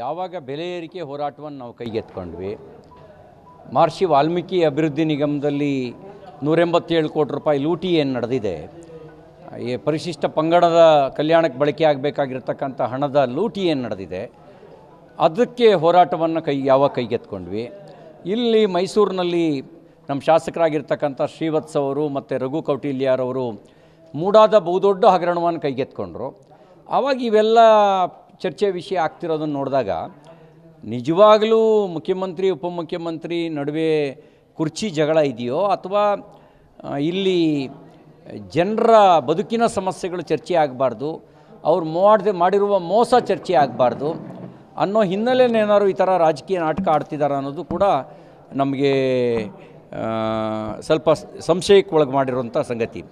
ಯಾವಾಗ ಬೆಲೆ ಏರಿಕೆ ಹೋರಾಟವನ್ನು ನಾವು ಕೈಗೆತ್ಕೊಂಡ್ವಿ ಮಹರ್ಷಿ ವಾಲ್ಮೀಕಿ ಅಭಿವೃದ್ಧಿ ನಿಗಮದಲ್ಲಿ ನೂರೆಂಬತ್ತೇಳು ಕೋಟಿ ರೂಪಾಯಿ ಲೂಟಿ ಏನು ನಡೆದಿದೆ, ಈ ಪರಿಶಿಷ್ಟ ಪಂಗಡದ ಕಲ್ಯಾಣಕ್ಕೆ ಬಳಕೆ ಆಗಬೇಕಾಗಿರ್ತಕ್ಕಂಥ ಹಣದ ಲೂಟಿ ಏನು ನಡೆದಿದೆ, ಅದಕ್ಕೆ ಹೋರಾಟವನ್ನು ಕೈ ಯಾವಾಗ ಕೈಗೆತ್ಕೊಂಡ್ವಿ ಇಲ್ಲಿ ಮೈಸೂರಿನಲ್ಲಿ ನಮ್ಮ ಶಾಸಕರಾಗಿರ್ತಕ್ಕಂಥ ಶ್ರೀವತ್ಸ ಅವರು ಮತ್ತು ರಘು ಕೌಟಿಲ್ಯಾರವರು ಮೂಡಾದ ಬಹುದೊಡ್ಡ ಹಗರಣವನ್ನು ಕೈಗೆತ್ಕೊಂಡ್ರು ಆವಾಗ ಇವೆಲ್ಲ ಚರ್ಚೆ ವಿಷಯ ಆಗ್ತಿರೋದನ್ನು ನೋಡಿದಾಗ ನಿಜವಾಗಲೂ ಮುಖ್ಯಮಂತ್ರಿ, ಉಪಮುಖ್ಯಮಂತ್ರಿ ನಡುವೆ ಕುರ್ಚಿ ಜಗಳ ಇದೆಯೋ ಅಥವಾ ಇಲ್ಲಿ ಜನರ ಬದುಕಿನ ಸಮಸ್ಯೆಗಳು ಚರ್ಚೆ ಆಗಬಾರ್ದು, ಅವ್ರು ಮಾಡದೆ, ಮಾಡಿರುವ ಮೋಸ ಚರ್ಚೆ ಆಗಬಾರ್ದು ಅನ್ನೋ ಹಿನ್ನೆಲೆನೇನಾದ್ರು ಈ ಥರ ರಾಜಕೀಯ ನಾಟಕ ಆಡ್ತಿದ್ದಾರೆ ಅನ್ನೋದು ಕೂಡ ನಮಗೆ ಸ್ವಲ್ಪ ಸಂಶಯಕ್ಕೆ ಒಳಗೆ ಮಾಡಿರುವಂಥ ಸಂಗತಿ.